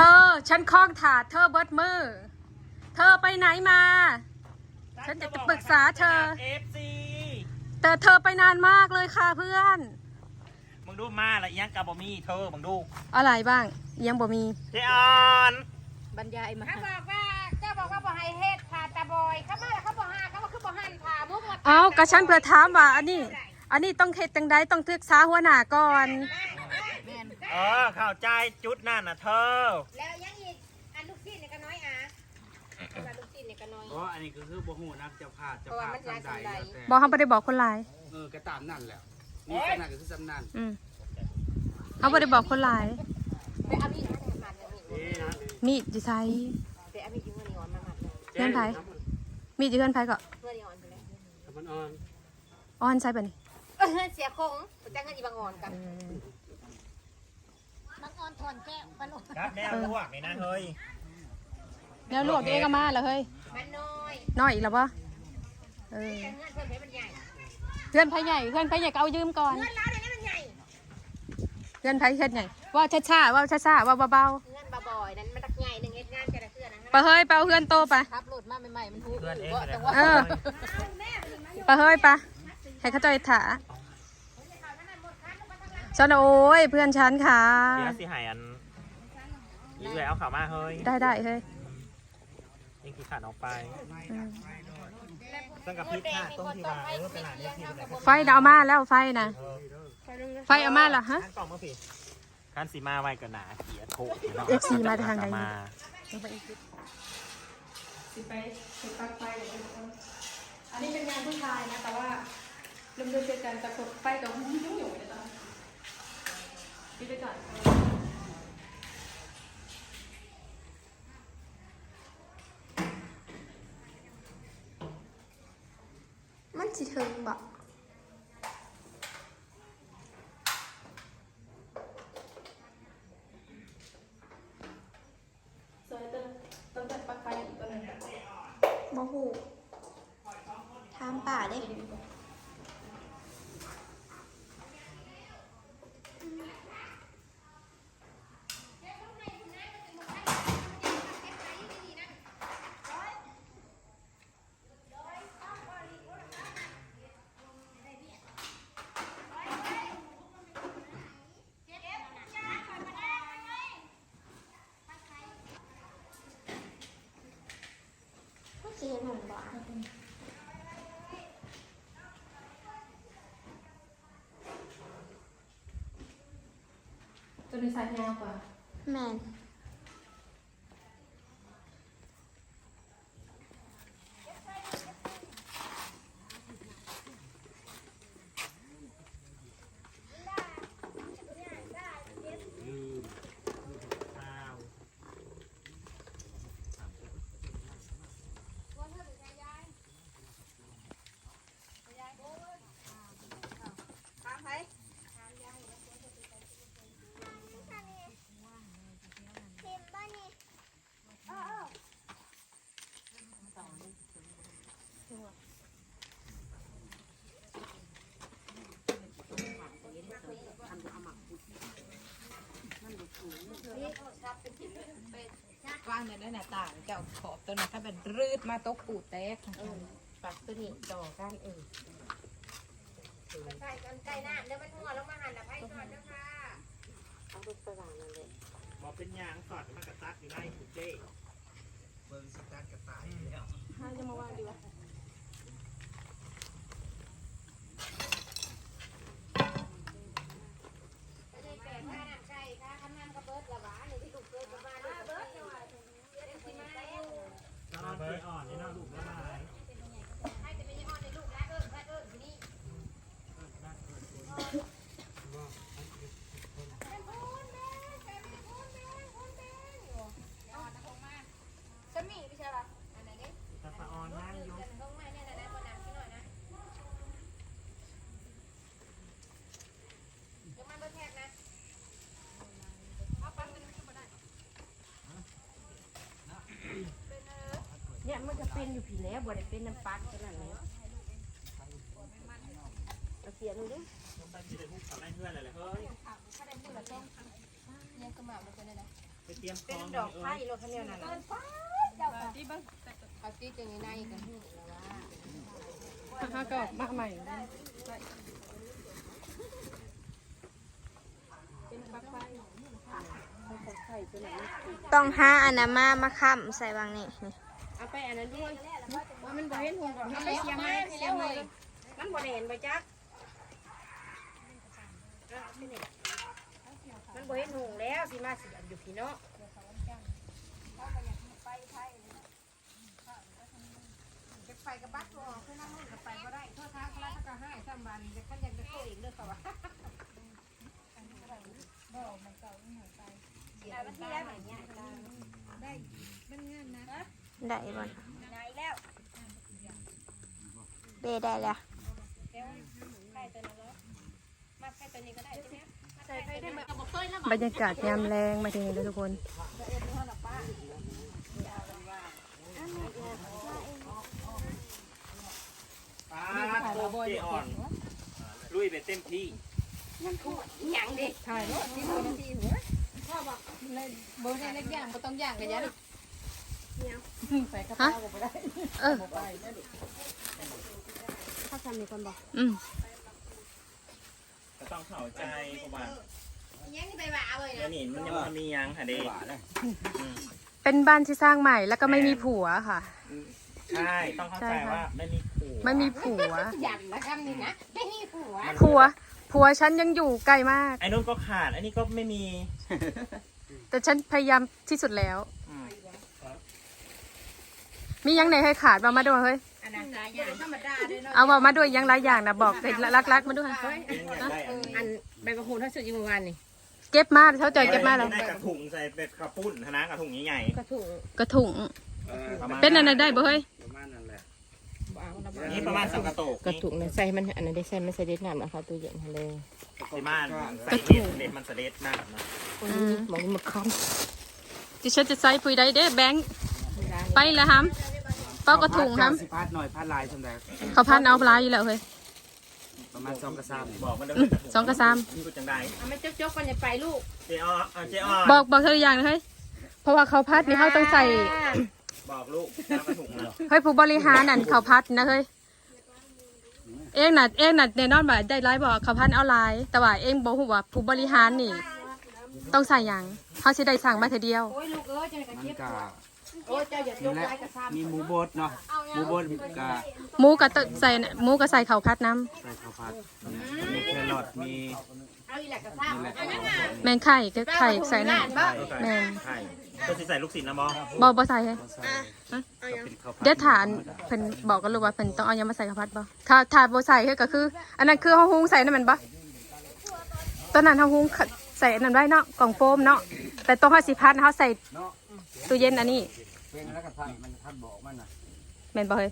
เธอ ฉันคล้องถาดเธอเบิดมือ เธอไปไหนมา ฉันจะปรึกษาเธอ เอฟซีแต่เธอไปนานมากเลยค่ะเพื่อน มึงดูมาละยังกับบอมี่เธอ มึงดู อะไรบ้างยังบ่มีเจออนบรรยายมาเขาบอกว่าเจ้าบอกว่าบ่ให้เฮ็ดผ่าตาบอยเขามาแล้วเขาบ่หาเขาว่าคือบ่หันผ่ามุกหมดเอากระฉันเพื่อถามว่าอันนี้ อันนี้ต้องเฮ็ดจังใดต้องศึกษาหัวหน้าก่อน เออเข้าใจจุดนั่นน่ะเธอแล้วยังอีกอันลูกชิ้นนี่ก็น้อยอะอันลูกชิ้นนี่ก็น้อย เพราะอันนี้ก็คือบ่ฮู้นักเจ้าภาพเจ้าภาพทำใดแล้วแต่บอกเขาไม่ได้บอกคนหลาย เออก็ตามนั่นแหละนี่ขนาดก็คือสำนันอืมเขาไม่ได้บอกคนหลาย ไปเอามีดมาให้มันเนี่ยมีดนี่นะมีดอยู่ไซไปเอามีดอยู่เมื่อนี้อ่อนมาหมัดเลยเพื่อนไผมีดอยู่เพื่อนไผก็เมื่อนี้อ่อนไปแล้วแต่มันอ่อนออนใส่ปะนี่เออเสียคงจังเงินอีบางอ่อนกันบางอ่อน ถอนแก้วปลาครับแนวลวกนี่นะเฮ้ยแล้วลวกเองก็มาแล้วเฮ้ยมันน้อยน้อยอีกแล้วปะเออแต่เงินเพิ่นเพชรมันใหญ่เพื่อนไผใหญ่เพื่อนไผใหญ่ก็เอายืมก่อน เงินร้านเดี๋ยวนี้มันใหญ่เพื่อนไผเฮ็ดใหญ่ว่าช้าๆว่าช้าๆว่าเบาเงินบ่อยๆนั้นมันตักใหญ่หนึ่งเฮ็ดงานแต่ละเทื่อนะๆไปเฮ้ยไปเอาเพื่อนโตไปครับโหลดมาใหม่ๆมันถูกเพื่อนเองบ่เลยแต่ว่าเออไปเฮ้ยไปให้เขาจอยถา ฉันโอ้ยเพื่อนฉันค่ะ เดี๋ยวสิใหายอันยื้อเอาข่าวมาเฮ้ยได้ได้เฮ้ยยังกี่ขาดออกไปอืมตั้งกับพิษค่ะต้มทีวาเออเป็นหลานเนี่ยทีเลยไฟน่ะเอามาแล้วไฟนะเออไฟเอามาแล้วฮะขั้นกล่องมาผิดขั้นสีมาไว้กันหนาเกียร์โถ FC มาทางไหนมาสิไปสิปักไฟอันนี้เป็นงานผู้ชายนะแต่ว่าเริ่มด้วยกันแต่กดไฟกับยุ่งยุ่งอยู่เลยตอน ปิดไปก่อนมันสิถึงบ่สวยตัวต้องจัดปักไฟอีกตัวหนึง บ่ฮู้ถามป่าเด้ มันสิเห็นหงบาทตัวนี้ใส่ยาวกว่า แม่น น้าต่างเจ้าขอบตัวนั้นถ้าเป็นรืดมาตกปูดแตกปักตัวนี้ต่อกันเออใส่กันไก่น้ำเดี๋ยวมันหัวลงมาหั่นละไพ่ก่อนนะค่ะเอาลูกไปวางนั่นเลยบอกเป็นยางสอดมากระตักอยู่ในหูเจ้เบอร์สกัดกระต่ายแล้วถ้าจะมาวางดีวะ ไม่ได้แปลกว่าน้ำใช่ค่ะทำน้ำกระเบิดละหวานนี่ที่ลูกเคยกับมาลูกเบิดเนี่ยว่าเดี๋ยวสิมาอยู่ น อ่อนนี่นอนลูกนะลาย ให้แต่ไม่ยอดในลูกแล้วเอิ้นแล้วเอิ้นที่นี่ ฉันมีไม่ใช่ป่ะอันไหนนี่ ตาสะออนนั่งอยู่ เดือนต้องไม่เนี่ยนะบนน้ำที่หน่อยนะยังมันเบอร์แท็กนะเอาปั๊มเป็นขึ้นมาได้ เนี่ย มันจะเป็นอยู่ผีแล้วบ่ได้เป็นน้ำปักขนาดนี้เอาเสียดูดิต้องไปที่ได้พุกทำให้เพื่อนเลยเลยเฮ้ยยังกระหม่อมมันเป็นอะไรไปเตรียมพเป็นอมดอกไผ่โลกเขาเนี่ยนั่นน่ะที่บ้างเอาตีจังในกันหูแล้วว่าก็มาใหม่เป็นปักไฟต้องหาอนามามาค้ำใส่บางนี่ เอาไปอันนั้นด้วยว่ามันบ่เห็นหัวก่อนเอาไปเสียมาเสียเลยมันบ่เห็นบ่จักมันบ่เห็นหงแล้วสิมาสิอยู่พี่เนาะไปกับบัตรตัวออกคือน้ำมันกับไปก็ได้ทั่วทางแล้วก็ให้สามวันจะขันยากจะโตอีกเด้อค่ะ ว่าได้บ่เบได้แล้วบรรยากาศยามแรงมาถึงเลยทุกคนปาดโคบเจอ่อนลุยไปเต็มที่ถ่ายรถที่มือที่หัวพ่อบอกเลยเบอร์ในเล็กอย่างก็ต้องอย่างกันยัน ใส่กระเป๋าก็ไม่ได้เออถ้าทำมีคนบอกอืมก็ต้องเข้าใจเพราะว่ายังนี่ไปว่าเลยอันนี้มันยังบ่มียังค่ะเด็กเป็นบ้านที่สร้างใหม่แล้วก็ไม่มีผัวค่ะ ใช่ ต้องเข้าใจว่าไม่มีผัว ไม่มีผัวยันละคำนี่นะ ไม่มีผัว ผัว ผัวฉันยังอยู่ไกลมาก ไอ้นุ่นก็ขาด อันนี้ก็ไม่มี แต่ฉันพยายามที่สุดแล้วอื มมียังไหนให้ขาดมามาด้วยเฮ้ย อันนั้นอย่างธรรมดาเลยเนาะเอามามาด้วยยังหลายอย่างนะบอกเลยรักๆมาด้วยยังอยากได้อันนี้อันใบมะกรูดถ้าสุดอยู่เมื่อวานนี่เก็บมาเท่าใจเก็บมาแล้วได้กระถุงใส่เป็นกระปุ้นนะกระถุงใหญ่ก็ถูกกระถุงๆประมาณเป็นอะไรได้บ่เฮ้ย ประมาณนั้นแหละนี่ประมาณสองกระโตกก็ถูกนะใส่มันอันนั้นได้ใส่ไม่ใส่เด็ดน้ำนะคะตัวเย็นเลยสิมานใส่เด็ดเด็ดมันสเด็ดมากนะคนนี้บอกมันคันจิฉันจะใส่ปุ๋ยได้เด้แบงค์ ไปแล้วฮัมเป้ากระถุงฮัมสิพัดหน่อยพัดลายสำหรับเขาพันเอาปลาอยู่แล้วเฮ้ยประมาณสองกระซามนี่บอกมันเดินสองกระซามพูดจังไดเอาไม่จกๆกันอย่าไปลูกเจอ้อเอาเจอ้อบอกบอกเธออย่างนะเฮ้ยเพราะว่าเขาพัดนี่เขาต้องใส่บอกลูกน้ำกระถุงนะเฮ้ยผู้บริหารนั่นเขาพัดนะเฮ้ยเองน่ะเองน่ะแน่นอนว่าได้ร้ายบอกเขาพัดเอาลายแต่ว่าเองบอกว่าผู้บริหารนี่ ต้องใส่อย่างเขาสิได้สั่งมาเธอเดียวโอ้ยลูกเอ้ยจะกระมันเทียบ ก็โอ้ยเจ้าอย่านี่แหละมีหมูบดเนาะหมูบดก็หมูกับใส่หมูกับใส่เขาพัดน้ใส่ข้าวผัดมีแครอทมีเอาอีหละกระซ่านี่แหละำแมงไข่ก็ไข่ใส่นั่นแม่นใช่ก็สิใส่ลูกศิษย์นะบอบอบอใส่ให้ใส่ก็เป็นข้าวผัดเดี๋ยวฐานเพิ่นบอกกันรู้ว่าเพิ่นต้องเอาหยังมาใส่ข้าวผัดบ่ถ้าถ้าบ่ใส่ก็คือ อันนั้นคือเฮาหุงใส่นั่นแม่นบ่ตอนนั้นเฮาหุงใส่อันนั้นไว้เนาะกล่องโฟมเนาะแต่ตรงเฮาสิพัดเฮาใส่ตู้เย็นอันนี้ เป็นแล้วก็ผัดมันผัดบอกมันน่ะแม่นบ่เฮ้ย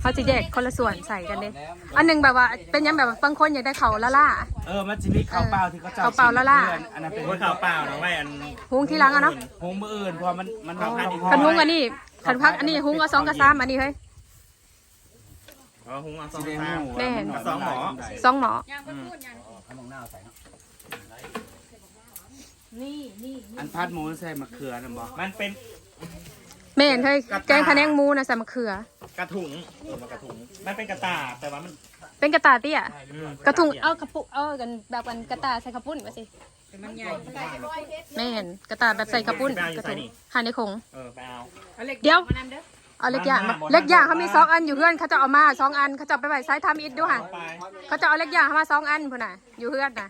เขาจะแยกคนละส่วนใส่กันเด้อันหนึงแบบว่า เป็นหยังแบบว่าบางคนอยากได้เขาละล่า เออมันจะมีข้าวเปล่าที่เขาเจ้าข้าวเปล่าละล่ะเพื่อนอันนั้นเป็นโอ้ยข่าวเปล่านะไว้อันหุงทีหลังอะเนาะหงมืออื่นเพราะมันมันแบบคันหุงอันนี้คันพักอันนี้หุงก็สองกับสามอันนี้เฮ้ยอ๋อหุงเอาสองสิได้สามหูแม่ว่ามันหน่อยสองหมอมันได้สองหมออันพัดหมูใส่มะเขือนะบอกมันเป็น แม่นเฮ้ยแกงพะแนงหมูน่ะใส่มะเขือ กระถุงเออมันกระถุงมันเป็นกระตาแต่ว่ามันเป็นกระตาเตี้ยอืมกระถุงเอากระปุกเอากันแบบกันกระตาใส่กระปุ้นมาสิมันใหญ่แม่นกระตาแบบใส่กระปุ้นกระถุงหั่นในคงเออไปเอาเอาเล็กเดี๋ยวมานำเด้อเอาเล็กอย่างมาเล็กอย่างเขามีสองอันอยู่เพื่อนเขาจะเอามาสองอันเขาจะเอาไปไว้ซ้ายทำอิดด้วยค่ะ เอาไปเขาจะเอาเล็กอย่างเขามาสองอันพุ่นน่ะ อยู่เพื่อนน่ะ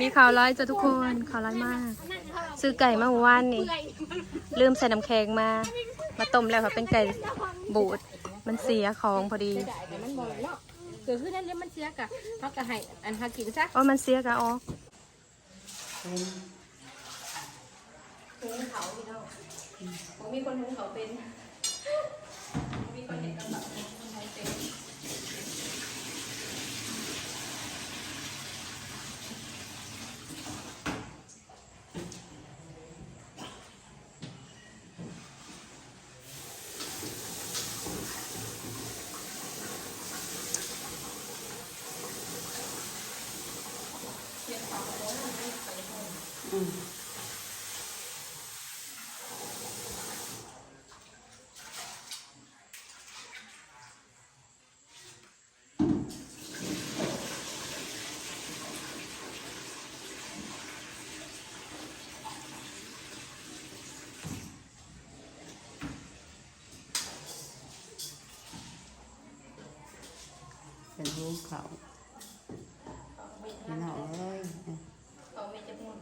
มีข่าวร้ายจ้ะทุกคนข่าวร้ายมาก ซื้อไก่มาเมื่อวานนี่ลืมใส่น้ำแข็งมา มาต้มแล้วค่ะเป็นไก่บูดมันเสียของพอดีได้แต่มันบ่เนาะคือคือนั่นเรียมันเสียกะเฮาก็ให้อันหากินซะโอ้ยมันเสียกะอ๋อมีคนหุงเขาเป็นมีคนเห็นกระบะ เขาพี่น้องเอ้ยเขาไม่จะมุ่น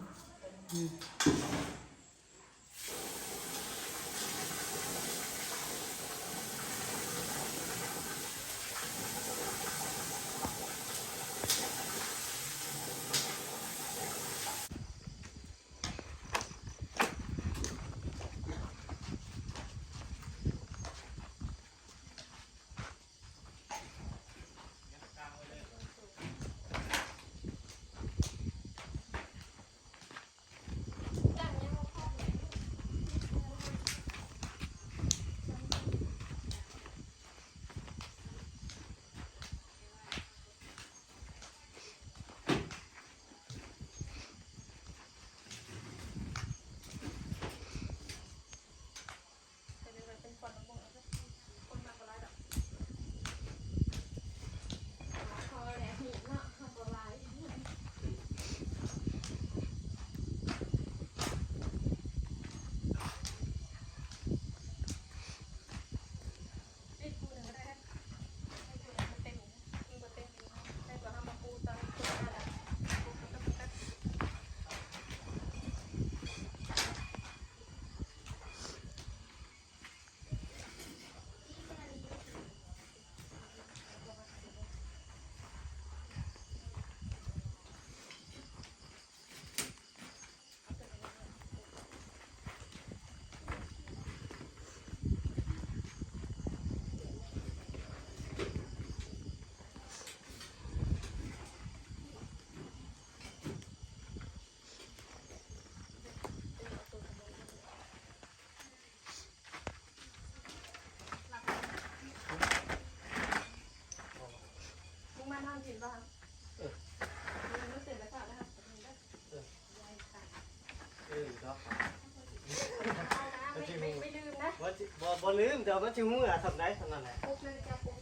ไม่ไม่ไม่ลืมนะบ่จิบ่บ่ลืมแต่ว่ามันสิฮู้อะทำได้เท่านั้นแหละปุ๊บเลยจ้ะปุ๊บ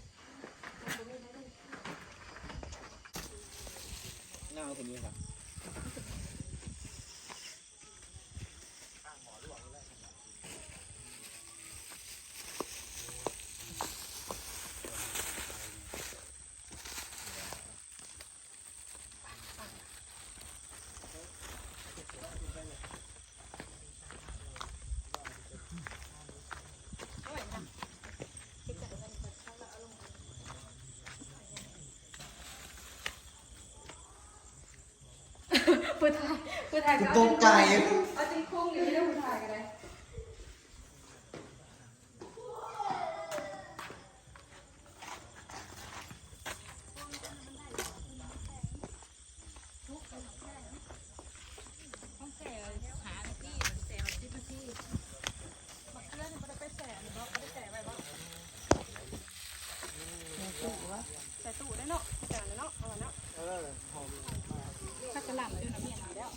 เงาคนนี้ครับ ผู้ถ่ายผู้ถ่ายก็ตกใจ เอาจริงคุ้งอยู่ที่ได้ผู้ถ่ายกันเลยใส่ตู้ได้เนาะใส่เนาะเอาเนาะ เออหอม ถ้ากระหล่ำอยู่น้ำเมียนแล้ว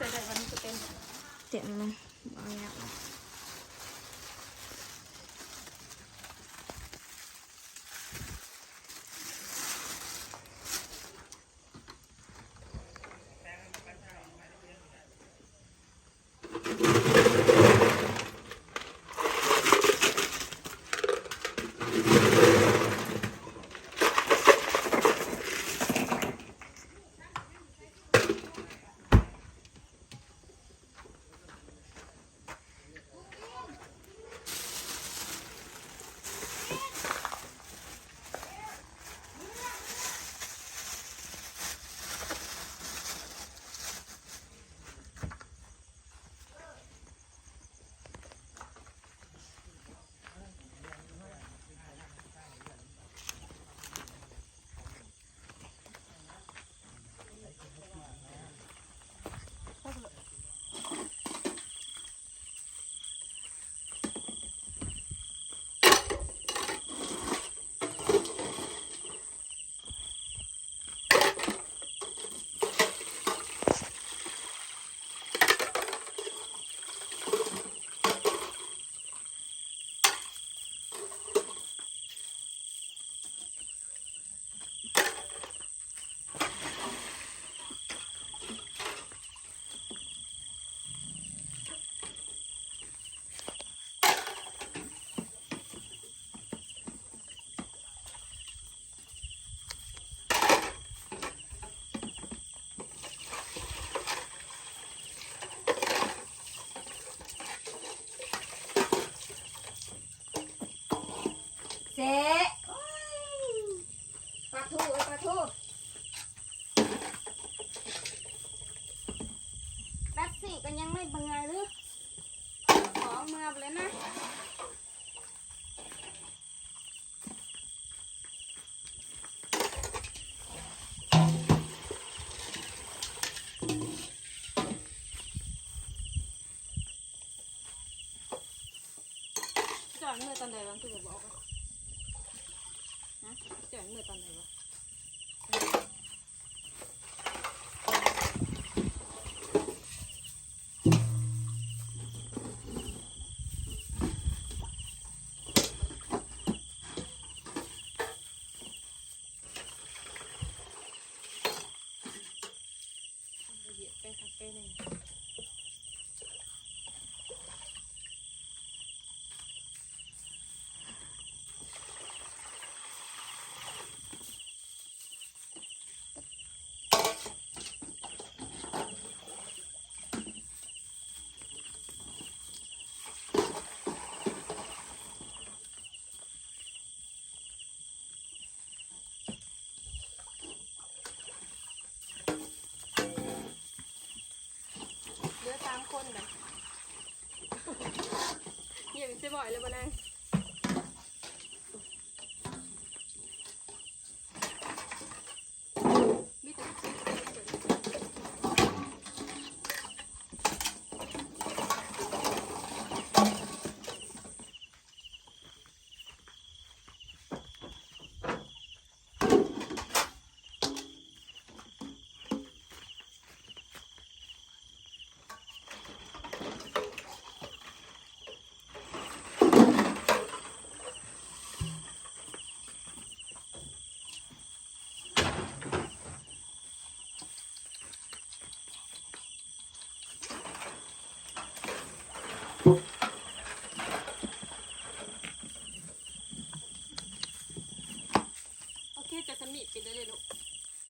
ถ้า thu ตัดสิกันยังไม่เป็นไงหรือขอมาเลยนะจอดเมื่อตอนไหนบ้างคือบอกว่าจอดเมื่อตอนไหนบ้าง ยียบไปคาเฟ่หนึ่ง เหลือสามคนนะเหยียบจะบ่ อยเลยบ้านัง